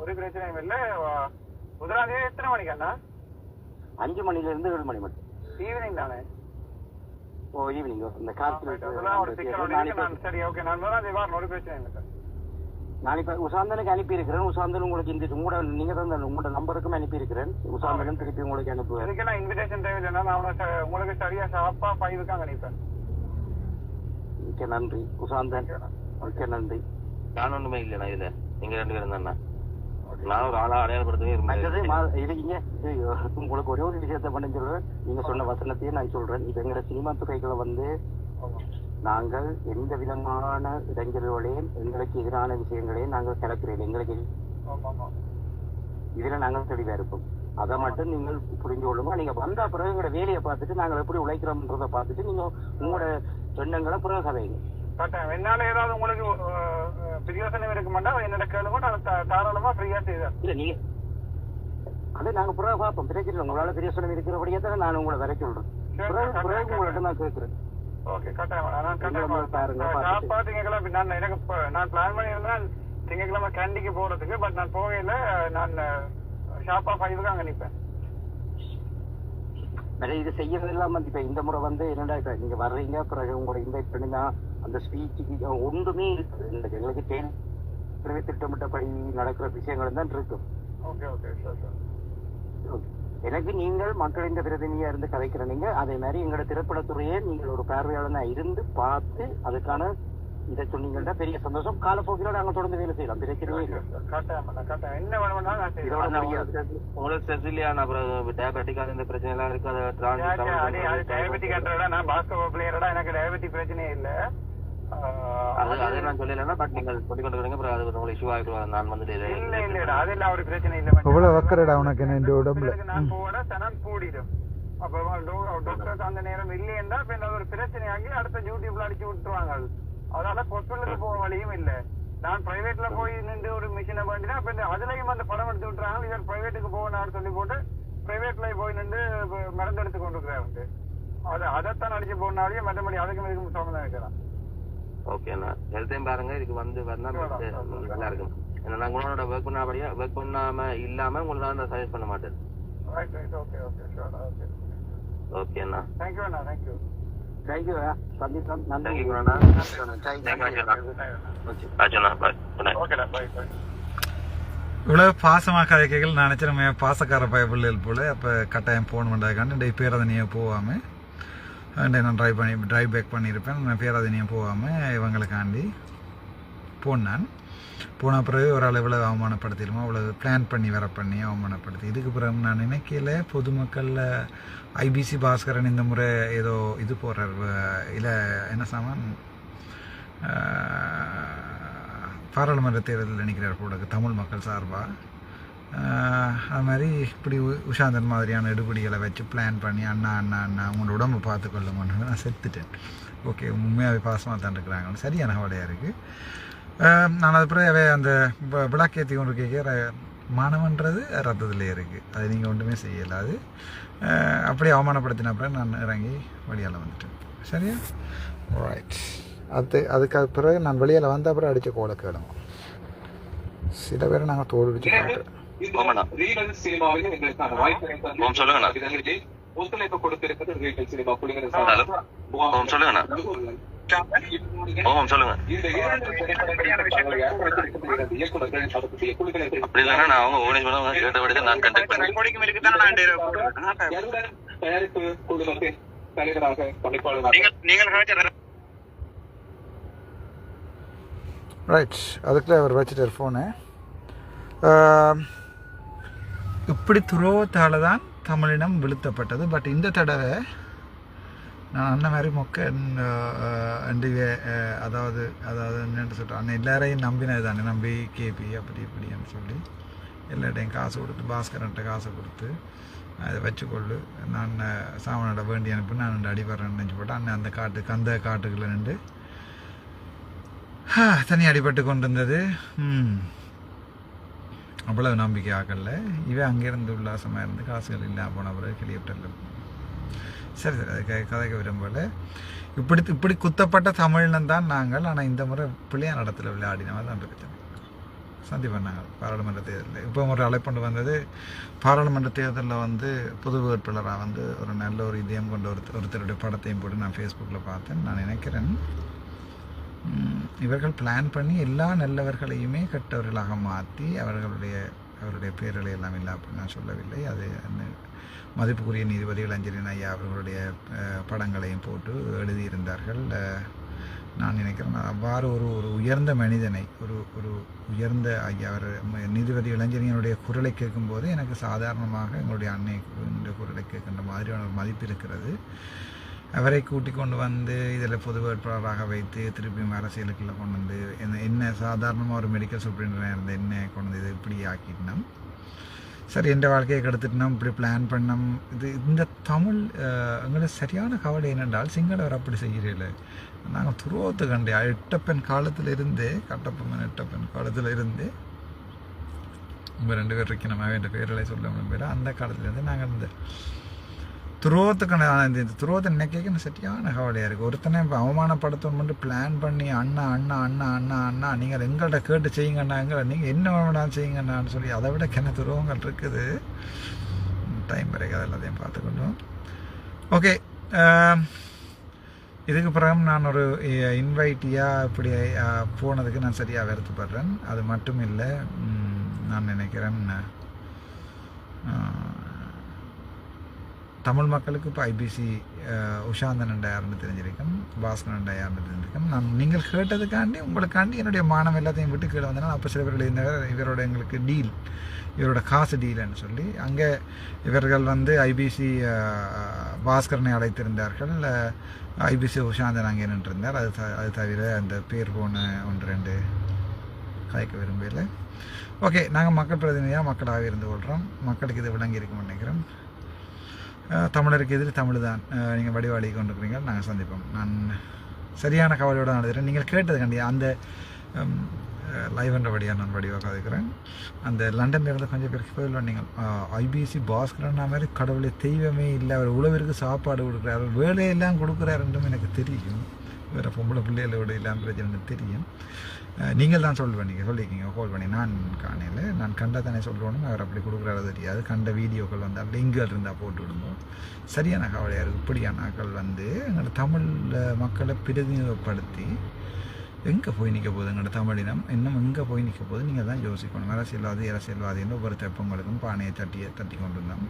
ஒரு பிரச்சனையும் இல்ல. முதலாம் தேதி எத்தனை மணிக்கு அண்ணா அஞ்சு மணில இருந்து ஏழு மணி மட்டும். ஈவினிங் தானே? ஓ ஈவினிங் இந்த. கார்த்திகை சரி ஓகே நான் முதலாம் தேதி வரணும் ஒரு பிரச்சனையும் இல்லை நான் இப்ப உசாந்தனுக்கு அனுப்பி இருக்கிறேன் உசாந்தன் உங்களுக்கு இந்த உங்களோட நீங்க தான் உங்களோட நம்பருக்கும் அனுப்பி இருக்கிறேன் உசாந்தனும் திருப்பி உங்களுக்கு அனுப்புவேன். இதுக்கெல்லாம் இன்விடேஷன் தேவையில்லைன்னா நான் உங்களுக்கு சரியா ஷாப்பா ஃபைவுக்கு அங்க நிற்பேன் மிக்க நன்றி உசாந்தன் மிக்க நன்றி. நான் ஒண்ணுமே இல்லைண்ணா இதுல. நீங்க ரெண்டு பேரும் தானே? நான் ஒரு ஆளா அடையாளப்படுத்தவே இது இது உங்களுக்கு ஒரே ஒரு விஷயத்த பண்ணி சொல்றேன். நீங்க சொன்ன வசனத்தையே நான் சொல்றேன். இப்ப எங்க சினிமா துறைகளை வந்து நாங்கள் எந்த விதமான இடைஞ்சல்களையும் எங்களுக்கு எதிரான விஷயங்களையும் நாங்கள் கலக்கிறேன் எங்களுக்கு இதுல நாங்கள் தெளிவா இருப்போம். அதை மட்டும் நீங்கள் புரிஞ்சு கொள்ளுங்க நீங்க வந்த பிறகு எங்களோட வேலையை பார்த்துட்டு நாங்கள் எப்படி உழைக்கிறோம்ன்றத பார்த்துட்டு நீங்க உங்களோட எண்ணங்களை பிறகு கதைங்க கட்டாயம். என்னால ஏதாவது உங்களுக்கு பிரயோசனம் இருக்க மாட்டா என்னோட கேளுங்க நான் தாராளமா ஃப்ரீயா செய்தேன் இல்ல நீங்க அது நாங்க பிறகு பார்ப்போம். பிரச்சனை. உங்களால பெரிய சொன்ன இருக்கிறபடியே தான் நான் உங்களை வர சொல்றேன். பிறகு நான் கேட்கிறேன் ஓகே கட்டாயம். நான் கட்டாயம் நீங்களும் பாருங்க, நான் பார்த்துட்டு. ஷாப்பா திங்கக்கிழமை நான் எனக்கு இப்ப- நான் பிளான் பண்ணியிருந்தேன் திங்கக்கிழமை கேண்டிக்கு போறதுக்கு பட் நான் போகையில நான் ஷாப்பா ஃபைவுக்கு அங்க நிப்பேன். இது செய்யறது இல்லாம இப்ப இந்த முறை வந்து என்னடா இப்ப நீங்க வர்றீங்க பிறகு உங்களை இன்வைட் பண்ணினா அந்த ஸ்பீச்சுக்கு ஒன்றுமே இருக்குது. இல்லை எங்களுக்கு பிறகு திட்டமிட்டபடி நடக்கிற விஷயங்கள் தான் இருக்கும். ஓகே ஓகே ஷூர் ஷூர் எனக்கு நீங்கள் மக்களின் பிரதிநிதியா இருந்து கதைக்கிற நீங்க அதே மாதிரி எங்களோட திரைப்படத்துறையே நீங்கள் ஒரு பார்வையாளனா இருந்து பார்த்து அதுக்கான இதை சொன்னீங்கன்னா பெரிய சந்தோஷம். காலப்போக்கில நாங்க தொடர்ந்து வேலை செய்யலாம். பிரச்சனையே இல்லை உங்களுக்கு நான் அப்புறம் டயபெட்டிக் இந்த பிரச்சனை எல்லாம் இருக்கு அதை டயபெட்டிக் என்றடா நான் பாஸ்கெட் பிளேயரடா எனக்கு டயபெட்டிக் பிரச்சனையே இல்ல. அது அதை நான் சொல்லலைன்னா பட் நீங்கள் சொல்லிக் கொண்டு அப்புறம் அது உங்களுக்கு இஷ்யூ ஆகிடுவாங்க நான் வந்துட்டு இதை- இல்ல இல்லடா அதெல்லாம் ஒரு பிரச்சனை இல்ல. எவ்வளவு வக்கரடா உனக்கு என்ன இந்த உடம்புல? பிறகு நான் போட சனம் கூடிடும். அப்ப டாக்டர் அந்த நேரம் இல்லையென்றா இப்ப என்ன ஒரு பிரச்சனையாகி அடுத்த யூடியூப்ல அடிச்சு விட்டுருவாங்க. அதனால ஹாஸ்பிட்டலுக்கு போக வழியும் இல்ல. நான் பிரைவேட்ல போய் நின்று ஒரு மிஷினை பண்ணினா அப்ப இந்த அதுலயும் அந்த படம் எடுத்து விட்டுறாங்க. இவர் பிரைவேட்டுக்கு போகணும்னு சொல்லி போட்டு பிரைவேட்ல போய் நின்று மருந்து எடுத்து கொண்டு இருக்கிறாங்க அது அதைத்தான் அடிச்சு போனாலே மற்றபடி அதுக்கும் இதுக்கும் சம்மந்தம் வைக்கலாம் ஓகேண்ணா ஹெல்த்தையும் பாருங்க. இதுக்கு வந்து வந்தா நல்லா இருக்கும். ஏன்னா நான் உங்களோட ஒர்க் பண்ணாபடியா ஒர்க் பண்ணாம இல்லாம உங்களை நான் சஜஸ்ட் பண்ண மாட்டேன். Right right okay okay sure okay ஓகேண்ணா தேங்க்யூ அண்ணா. தேங்க்யூ தேங்க்யூ சந்திப்போம் நன்றி. தேங்க்யூ அண்ணா. தேங்க்யூ அண்ணா. ராஜண்ணா பாய் குட் நைட் ஓகேடா பை பை இவ்வளவு பாசமாக கதைக்கைகள். நான் நினைச்சிருமே பாசக்கார பயப்பிள்ளைகள் போல. அப்போ கட்டாயம் போன் பண்ணுறதுக்காண்டு டே பேரதனியை போகாமல் நான் ட்ரைவ் பண்ணி ட்ரைவ் பேக் பண்ணியிருப்பேன். நான் பேரதனியை போகாமல் இவங்களுக்காண்டி போனான் போன பிறகு ஒரு அளவில் அவமானப்படுத்திடுமோ அவ்வளோ பிளான் பண்ணி வர பண்ணி அவமானப்படுத்தி. இதுக்கு பிறகு நான் நினைக்கல பொதுமக்களில் ஐபிசி பாஸ்கரன் இந்த முறை ஏதோ இது போடுறார். இல்லை என்ன சாமான்? பாராளுமன்ற தேர்தலில் நினைக்கிறார் போல தமிழ் மக்கள் சார்பாக அது மாதிரி இப்படி உ- உஷாந்தன் மாதிரியான எடுபடிகளை வச்சு பிளான் பண்ணி அண்ணா அண்ணா அண்ணா உங்களோட உடம்பு பார்த்துக்கொள்ளுங்கன்னு நான் செத்துட்டேன். ஓகே உண்மையாகவே பாசமாக தான் சரியான கவலையாக இருக்குது நான் அது பிறகு அந்த வ- விளக்கேற்றி கொண்டு கேட்க மனம்ன்றது ரத்தத்திலே இருக்குது அது நீங்கள் ஒன்றுமே செய்யலை அது. அப்படியே அவமானப்படுத்தின அப்புறம் நான் இறங்கி வழியால் வந்துட்டேன். சரியா? ரைட் அது அதுக்கு பிறகு நான் வெளியில் வந்த அப்புறம் அடித்த கோலை கேளுங்க. சில பேரை நாங்கள் தோல் அடிச்சு போட்டு தயாரிப்பு குழுமத்தின் தலைவராக பணிப்பாளராக ரைட் அதுக்குள்ளே அவர் வச்சுட்டார் ஃபோனு இப்படி துரோகத்தால் தான் தமிழினம் விழுத்தப்பட்டது. பட் இந்த தடவை நான் அந்த மாதிரி மொக்க அண்டிவே அதாவது அதாவது என்னென்னு சொல்கிறேன் எல்லாரையும் நம்பினது தானே நம்பி கேபி அப்படி இப்படின்னு சொல்லி எல்லாட்டையும் காசு கொடுத்து பாஸ்கரன்ட்ட காசை கொடுத்து அதை வச்சுக்கொள்ளு நான் சாமனோட வேண்டி அனுப்பி நான் ரெண்டு அடிபடுறேன்னு நினச்சி போட்டு அண்ணன் அந்த காட்டுக்கு அந்த காட்டுக்குள்ளே நின்று தனி அடிபட்டு கொண்டு இருந்தது அவ்வளவு நம்பிக்கை ஆக்கல இவன் அங்கேருந்து உல்லாசமாக இருந்து காசுகள் இல்லாமல் போன பிறகு கிளியப்டரில் சரி சரி அது க- கதைக்க விரும்பல. இப்படி இப்படி குத்தப்பட்ட தமிழ்னு தான் நாங்கள். ஆனால் இந்த முறை பிள்ளையார் நடத்தில் விளையாடினவா தான் பிரச்சனை சந்தி பண்ணாங்க. பாராளுமன்ற தேர்தலில். இப்போ ஒரு அழைப்பண்டு வந்தது. பாராளுமன்ற தேர்தலில் வந்து புது வேட்பாளராக வந்து ஒரு நல்ல ஒரு இதயம் கொண்ட ஒரு ஒருத்தருடைய படத்தையும் போட்டு நான் ஃபேஸ்புக்கில் பார்த்தேன். நான் நினைக்கிறேன் இவர்கள் பிளான் பண்ணி எல்லா நல்லவர்களையுமே கெட்டவர்களாக மாற்றி அவர்களுடைய அவருடைய பேர்களை எல்லாம் இல்லை அப்படின்னு நான் சொல்லவில்லை. அது அந்த மதிப்புக்குரிய நீதிபதிகள் அஞ்சலின் ஐயா அவர்களுடைய படங்களையும் போட்டு எழுதியிருந்தார்கள். நான் நினைக்கிறேன் அவ்வாறு ஒரு ஒரு உயர்ந்த மனிதனை ஒரு ஒரு உயர்ந்த ஐயா அவர் நீதிபதி இளைஞனியனுடைய குரலை கேட்கும்போது எனக்கு சாதாரணமாக எங்களுடைய அன்னை குரலை கேட்கின்ற மாதிரியான ஒரு மதிப்பு இருக்கிறது. அவரை கூட்டி கொண்டு வந்து இதில் பொது வேட்பாளராக வைத்து திருப்பியும் அரசியலுக்குள்ளே கொண்டு வந்து என்ன என்ன சாதாரணமாக ஒரு மெடிக்கல் சூப்ரிண்டராக இருந்த என்ன கொண்டு வந்து இது இப்படி ஆக்கிட்டோம் சரி எந்த வாழ்க்கையை கெடுத்துட்டோம் இப்படி பிளான் பண்ணோம் இது இந்த தமிழ் எங்களோட சரியான கவலை என்னென்றால் சிங்களவர் அப்படி செய்கிறீர்கள். நாங்கள் துருவத்து கண்டே எட்டப்பன் காலத்தில் இருந்தே கட்டப்பன் எட்டப்பன் காலத்தில் இருந்தே உங்கள் ரெண்டு பேர் இருக்கணும் அவன் பேர்களை சொல்ல முடியும். அந்த காலத்துலேருந்து நாங்கள் இந்த துரோகத்துக்கு இந்த இந்த துரோகத்தை நினைக்க சரியான கவலையாக இருக்குது ஒருத்தனை இப்போ அவமானப்படுத்தணும்னு பிளான் பண்ணி அண்ணா அண்ணா அண்ணா அண்ணா அண்ணா நீங்கள் எங்கள்கிட்ட கேட்டு செய்யுங்கண்ணாங்க நீங்கள் என்ன வேணாலும் செய்யுங்கண்ணான்னு சொல்லி அதை விட கிண துரோகங்கள் இருக்குது. டைம் வரைக்கும் எல்லாத்தையும் பார்த்துக்கணும். ஓகே இதுக்கு பிறகு நான் ஒரு இன்வைட்டியாக இப்படி போனதுக்கு நான் சரியாக வருத்தப்படுறேன் அது மட்டும் இல்லை நான் நினைக்கிறேன் தமிழ் மக்களுக்கு இப்போ ஐபிசி உஷாந்தன் யாருன்னு தெரிஞ்சிருக்கும் பாஸ்கரன் யாருன்னு தெரிஞ்சிருக்கும். நான் நீங்கள் கேட்டதுக்காண்டி உங்களுக்காண்டி என்னுடைய மானம் எல்லாத்தையும் விட்டு கீழே வந்தனால் அப்போ சில பேர்கள் இருந்தவர் இவரோட எங்களுக்கு டீல் இவரோட காசு டீல்னு சொல்லி அங்கே இவர்கள் வந்து ஐபிசி பாஸ்கரனை அழைத்திருந்தார்கள். ஐபிசி உஷாந்தன் அங்கே நின்றிருந்தார். அது த- அது தவிர அந்த பேர் போன ஒன்று ரெண்டு கலைக்க விரும்பல ஓகே நாங்கள் மக்கள் பிரதிநிதியாக மக்களாக இருந்து கொள்கிறோம் மக்களுக்கு இது விளங்கி இருக்கும்னு நினைக்கிறோம். தமிழருக்கு எதிரி தமிழ் தான் நீங்கள் வடிவாளி கொண்டிருக்கிறீங்க. நாங்கள் சந்திப்போம். நான் சரியான கவலையோடு நடத்துகிறேன் நீங்கள் கேட்டது கண்டி அந்த லைவ் என்றபடியாக நான் வடிவாக கதைக்கிறேன் அந்த லண்டனில் இருந்து கொஞ்சம் பேருக்கு போயிடலாம் நீங்கள் ஐபிசி பாஸ்கரன் மாதிரி கடவுளை தெய்வமே இல்லை. அவர் உழவிற்கு சாப்பாடு கொடுக்குறாரு. வேலையெல்லாம் கொடுக்குறாருன்றும் எனக்கு தெரியும். வேறு பொம்பளை பிள்ளைகளோட இல்லாமல் பிரச்சனை தெரியும். நீங்கள் தான் சொல்லுவேன் நீங்கள் சொல்லியிருக்கீங்க கால் பண்ணி நான் காணையில் நான் கண்ட தானே அவர் அப்படி கொடுக்குறாரு தெரியாது. கண்ட வீடியோக்கள் வந்தால் லிங்குகள் இருந்தால் போட்டு விடுங்க சரியான கவலையாக இருக்குது இப்படியான ஆக்கள் வந்து எங்களோட தமிழ் மக்களை பிரதிநிதிப்படுத்தி எங்கே போய் நிற்க போகுது எங்களோட தமிழினம்? இன்னும் எங்கே போய் நிற்க போகுது? நீங்கள் தான் யோசிக்கணும். அரசியல்வாதி அரசியல்வாதின்னு ஒவ்வொரு தெப்பங்களுக்கும் பானையை தட்டி தட்டி கொண்டு இருந்தோம்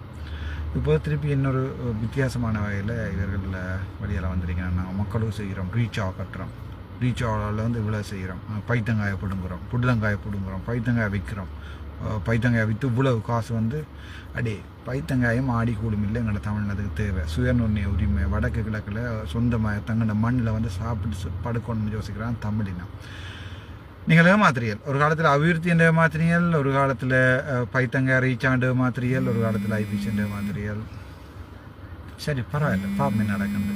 இப்போ திருப்பி இன்னொரு வித்தியாசமான வகையில் இவர்கள் வழியில் வந்திருக்கேன் நாங்கள் மக்களும் செய்கிறோம். ரீச் கட்டுறோம். ரீச் வந்து இவ்வளோ செய்கிறோம் பைத்தங்காயை பிடுங்குறோம். புடலங்காயை பிடுங்குறோம். பைத்தங்காயை விற்கிறோம் பைத்தங்காயை விற்று இவ்வளவு காசு வந்து அடே பைத்தங்காயும் ஆடி கூடும் இல்லை எங்களோட தமிழ்நாட்டுக்கு தேவை. சுயநுண்ணிய உரிமை வடக்கு கிழக்கில் சொந்தமாக தங்களோட மண்ணில் வந்து சாப்பிட்டு சு- படுக்கணும்னு யோசிக்கிறான் தமிழினம். நீங்கள் ஏமாத்திரியல் ஒரு காலத்தில் அபிவிருத்தி என்ற ஏமாத்திரியல் ஒரு காலத்தில் பைத்தங்காய் ரீச்சாண்டு ஏமாத்திரியல் ஒரு காலத்தில் ஐபிசி ஏமாத்திரியல் சரி பரவாயில்ல பாப்பமே நடக்குது.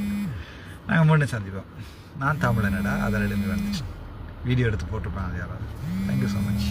நாங்கள் மீண்டும் சந்திப்போம். நான் தமிழனடா அதில் எழுந்து வந்துச்சு வீடியோ எடுத்து போட்டிருப்பேன் அது யாராவது. Thank you so much